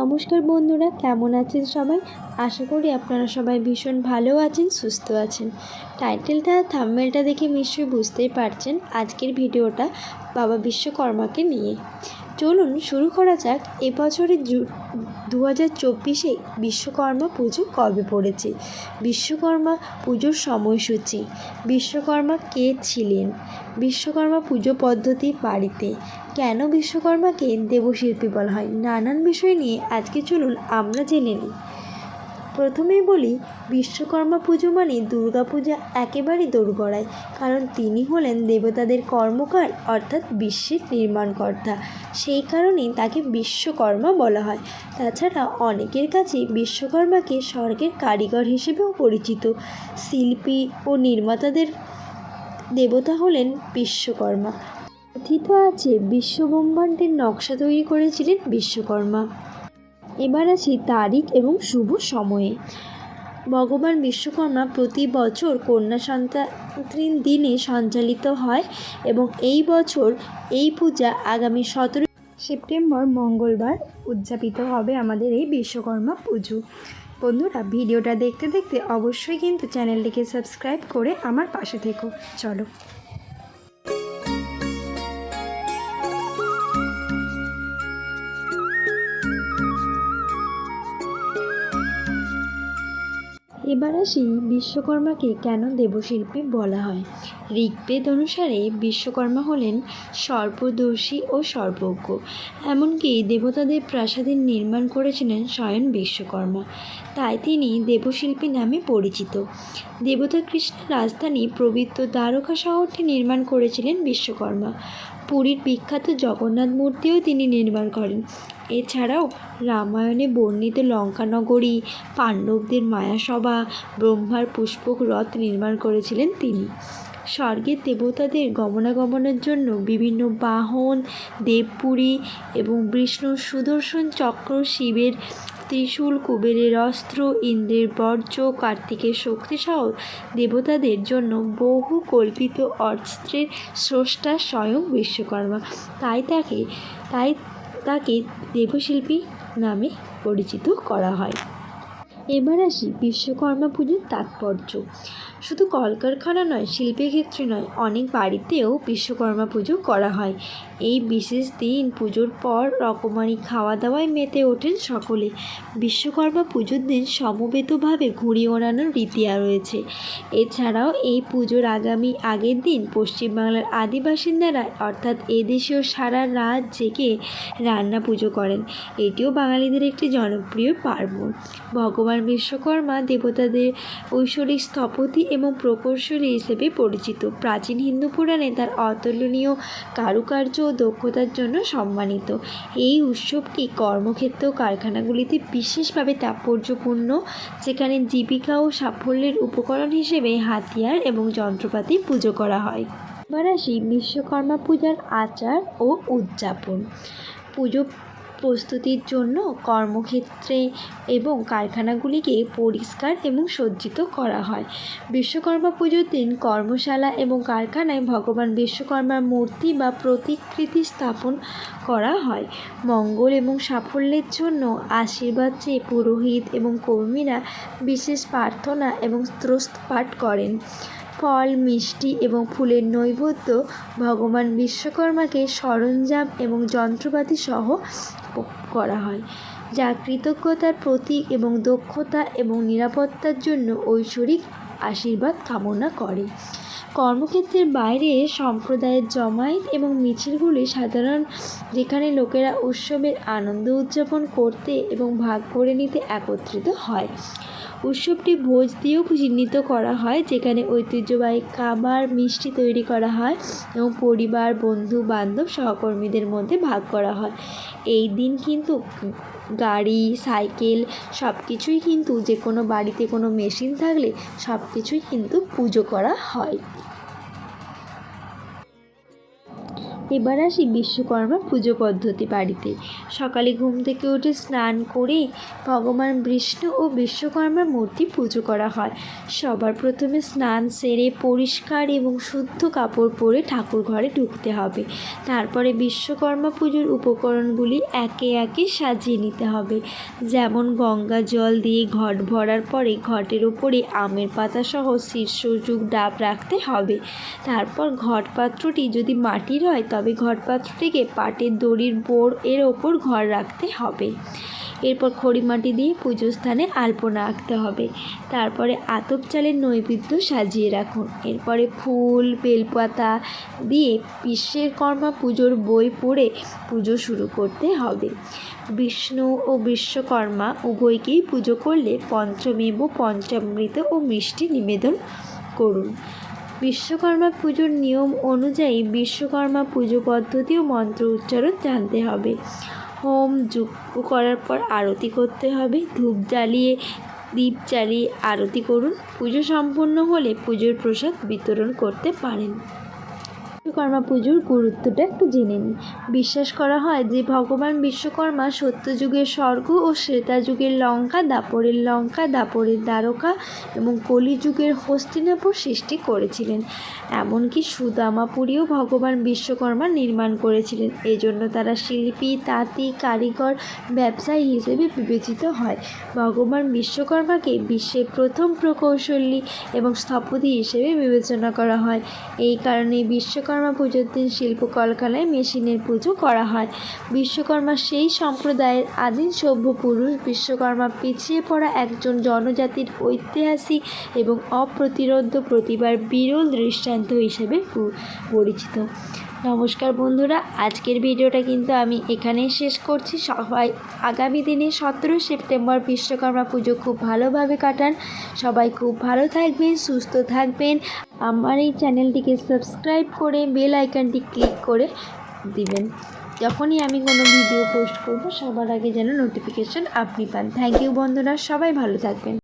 নমস্কার বন্ধুরা, কেমন আছেন সবাই? আশা করি আপনারা সবাই ভীষণ ভালো আছেন, সুস্থ আছেন। টাইটেলটা থাম্বেলটা দেখে নিশ্চয়ই বুঝতেই পারছেন আজকের ভিডিওটা বাবা বিশ্বকর্মাকে নিয়ে। চলুন শুরু করা যাক। এবছরের জু দু হাজার চব্বিশে বিশ্বকর্মা পুজো কবে পড়েছে? বিশ্বকর্মা পুজোর সময়সূচি। বিশ্বকর্মা কে ছিলেন? বিশ্বকর্মা পুজো পদ্ধতি বাড়িতে। কেন বিশ্বকর্মাকে দেবশিল্পী বলা হয়? নানান বিষয় নিয়ে আজকে চলুন আমরা জেনে নিই। প্রথমেই বলি, বিশ্বকর্মা পুজো মানে দুর্গা পূজা একেবারেই দোরগড়ায়, কারণ তিনি হলেন দেবতাদের কর্মকার, অর্থাৎ বিশ্বের নির্মাণকর্তা। সেই কারণেই তাকে বিশ্বকর্মা বলা হয়। তাছাড়া অনেকের কাছে বিশ্বকর্মাকে স্বর্গের কারিগর হিসেবেও পরিচিত। শিল্পী ও নির্মাতাদের দেবতা হলেন বিশ্বকর্মা। কথিত আছে, বিশ্বব্রহ্মাণ্ডের নকশা তৈরি করেছিলেন বিশ্বকর্মা। এবার আসি তারিখ এবং শুভ সময়ে। ভগবান বিশ্বকর্মা প্রতি বছর কন্যা সন্তান দিনে সঞ্চালিত হয় এবং এই বছর এই পূজা আগামী সতেরো সেপ্টেম্বর মঙ্গলবার উদযাপিত হবে আমাদের এই বিশ্বকর্মা পুজো। বন্ধুরা, ভিডিওটা দেখতে দেখতে অবশ্যই কিন্তু চ্যানেলটিকে সাবস্ক্রাইব করে আমার পাশে থেকো। চলো। এবার আসি বিশ্বকর্মাকে কেন দেবশিল্পী বলা হয়। ঋগ্বেদ অনুসারে বিশ্বকর্মা হলেন সর্বদর্শী ও সর্বজ্ঞ। এমনকি দেবতাদের প্রাসাদের নির্মাণ করেছিলেন স্বয়ং বিশ্বকর্মা। তাই তিনি দেবশিল্পী নামে পরিচিত। দেবতা কৃষ্ণের রাজধানী পবিত্র দ্বারকা শহরটি নির্মাণ করেছিলেন বিশ্বকর্মা। পুরীর বিখ্যাত জগন্নাথ মূর্তিও তিনি নির্মাণ করেন। এছাড়াও রামায়ণে বর্ণিত লঙ্কানগরী, পাণ্ডবদের মায়াসভা, ব্রহ্মার পুষ্পক রথ নির্মাণ করেছিলেন তিনি। স্বর্গের দেবতাদের গমনাগমনের জন্য বিভিন্ন বাহন, দেবপুরী এবং বিষ্ণুর সুদর্শন চক্র, শিবের ত্রিশূল, কুবেরের অস্ত্র, ইন্দ্রের বর্জ্য, কার্তিকের শক্তিসহ দেবতাদের জন্য বহু কল্পিত অস্ত্রের স্রষ্টা স্বয়ং বিশ্বকর্মা। তাই তাকে, তাই তাকে দেবশিল্পী নামে পরিচিত করা হয়। এবার আসি বিশ্বকর্মা পুজোর তাৎপর্য। শুধু কলকারখানা নয়, শিল্পের ক্ষেত্রে নয়, অনেক বাড়িতেও বিশ্বকর্মা পুজো করা হয়। এই বিশেষ দিন পুজোর পর রকমারি খাওয়া দাওয়ায় মেতে ওঠেন সকলে। বিশ্বকর্মা পুজোর দিন সমবেতভাবে ঘুড়ি ওড়ানোর রীতি রয়েছে। এছাড়াও এই পুজোর আগামী আগের দিন পশ্চিমবাংলার আদিবাসিন্দারা, অর্থাৎ এদেশীয় সারা রাত জেগে রান্না পুজো করেন। এটিও বাঙালিদের একটি জনপ্রিয় পার্বণ। ভগবান বিশ্বকর্মা দেবতাদের ঐশ্বরিক স্থপতি এবং প্রকৌশলী হিসেবে পরিচিত। প্রাচীন হিন্দু পুরাণে তার অতুলনীয় কারুকার্য ও দক্ষতার জন্য সম্মানিত। এই উৎসবটি কর্মক্ষেত্র কারখানাগুলিতে বিশেষভাবে তাৎপর্যপূর্ণ, যেখানে জীবিকা ও সাফল্যের উপকরণ হিসেবে হাতিয়ার এবং যন্ত্রপাতি পুজো করা হয়। এবার আসি বিশ্বকর্মা পূজার আচার ও উদযাপন। পুজো প্রস্তুতির জন্য কর্মক্ষেত্রে এবং কারখানাগুলিকে পরিষ্কার এবং সজ্জিত করা হয়। বিশ্বকর্মা পুজোর দিন কর্মশালা এবং কারখানায় ভগবান বিশ্বকর্মার মূর্তি বা প্রতিকৃতি স্থাপন করা হয়। মঙ্গল এবং সাফল্যের জন্য আশীর্বাদ চেয়ে পুরোহিত এবং কর্মীরা বিশেষ প্রার্থনা এবং স্ত্রোস্ত পাঠ করেন। ফল, মিষ্টি এবং ফুলের নৈবেদ্য ভগবান বিশ্বকর্মাকে সরঞ্জাম এবং যন্ত্রপাতি সহ করা হয়, যা কৃতজ্ঞতার প্রতীক এবং দক্ষতা এবং নিরাপত্তার জন্য ঐশ্বরিক আশীর্বাদ কামনা করে। কর্মক্ষেত্রের বাইরে সম্প্রদায়ের জমায়েত এবং মিছিলগুলি সাধারণ, যেখানে লোকেরা উৎসবের আনন্দ উদযাপন করতে এবং ভাগ করে নিতে একত্রিত হয়। উৎসবটি ভোজ দিয়েও চিহ্নিত করা হয়, যেখানে ঐতিহ্যবাহী খাবার, মিষ্টি তৈরি করা হয় এবং পরিবার, বন্ধু, বান্ধব, সহকর্মীদের মধ্যে ভাগ করা হয়। এই দিন কিন্তু গাড়ি, সাইকেল সব কিছুই কিন্তু যে কোনো বাড়িতে কোনো মেশিন থাকলে সব কিছুই কিন্তু পুজো করা হয়। এবার আসি বিশ্বকর্মা পুজো পদ্ধতি বাড়িতে। সকালে ঘুম থেকে উঠে স্নান করে ভগবান বিষ্ণু ও বিশ্বকর্মার মূর্তি পুজো করা হয়। সবার প্রথমে স্নান সেরে পরিষ্কার এবং শুদ্ধ কাপড় পরে ঠাকুর ঘরে ঢুকতে হবে। তারপরে বিশ্বকর্মা পুজোর উপকরণগুলি একে একে সাজিয়ে নিতে হবে। যেমন গঙ্গা জল দিয়ে ঘট ভরার পরে ঘটের উপরে আমের পাতা সহ শীর্ষযুগ ডাব রাখতে হবে। তারপর ঘট পাত্রটি যদি মাটির হয় তবে ঘট পাত্রটিকে পাটের দড়ির বোড় এর ওপর ঘর রাখতে হবে। এরপর খড়ি মাটি দিয়ে পুজো স্থানে আলপনা আঁকতে হবে। তারপরে আতপ চালের নৈবেদ্য সাজিয়ে রাখুন। এরপরে ফুল, বেলপাতা দিয়ে বিশ্বকর্মা পুজোর বই পড়ে পুজো শুরু করতে হবে। বিষ্ণু ও বিশ্বকর্মা উভয়কেই পুজো করলে পঞ্চমেব পঞ্চামৃত ও মিষ্টি নিবেদন করুন। বিশ্বকর্মা পুজোর নিয়ম অনুযায়ী বিশ্বকর্মা পুজো পদ্ধতি ও মন্ত্র উচ্চারণ জানতে হবে। হোম যজ্ঞ করার পর আরতি করতে হবে। ধূপ জ্বালিয়ে, দীপ জ্বালিয়ে আরতি করুন। পুজো সম্পন্ন হলে পুজোর প্রসাদ বিতরণ করতে পারেন। বিশ্বকর্মা পুজোর গুরুত্বটা একটু জেনে নিই। বিশ্বাস করা হয় যে, ভগবান বিশ্বকর্মা সত্যযুগের স্বর্গ ও শ্রেতা যুগের লঙ্কা, দাপরের লঙ্কা, দাপরের দ্বারকা এবং কলিযুগের হস্তিনাপুর সৃষ্টি করেছিলেন। এমনকি সুদামাপুরীও ভগবান বিশ্বকর্মা নির্মাণ করেছিলেন। এজন্য তারা শিল্পী, তাঁতি, কারিগর, ব্যবসায়ী হিসেবে বিবেচিত হয়। ভগবান বিশ্বকর্মাকে বিশ্বের প্রথম প্রকৌশলী এবং স্থপতি হিসেবে বিবেচনা করা হয়। এই কারণে বিশ্বকর্মা পুজোর দিন শিল্প শিল্পকলকালায় মেশিনের পুজো করা হয়। বিশ্বকর্মা সেই সম্প্রদায়ের আদিম সভ্য পুরুষ। বিশ্বকর্মা পিছিয়ে পড়া একজন জনজাতির ঐতিহাসিক এবং অপ্রতিরোধ প্রতিভার বিরল দৃষ্টান্ত হিসেবে পরিচিত। নমস্কার বন্ধুরা, আজকের ভিডিওটা কিন্তু আমি এখানেই শেষ করছি। সবাই আগামী দিনে সতেরো সেপ্টেম্বর বিশ্বকর্মা পুজো খুব ভালোভাবে কাটান। সবাই খুব ভালো থাকবেন, সুস্থ থাকবেন। আমার এই চ্যানেলটিকে সাবস্ক্রাইব করে বেল আইকনটি ক্লিক করে দিবেন। যখনই আমি কোনো ভিডিও পোস্ট করব, সবার আগে যেন নোটিফিকেশন আপনি পান। থ্যাংক ইউ বন্ধুরা, সবাই ভালো থাকবেন।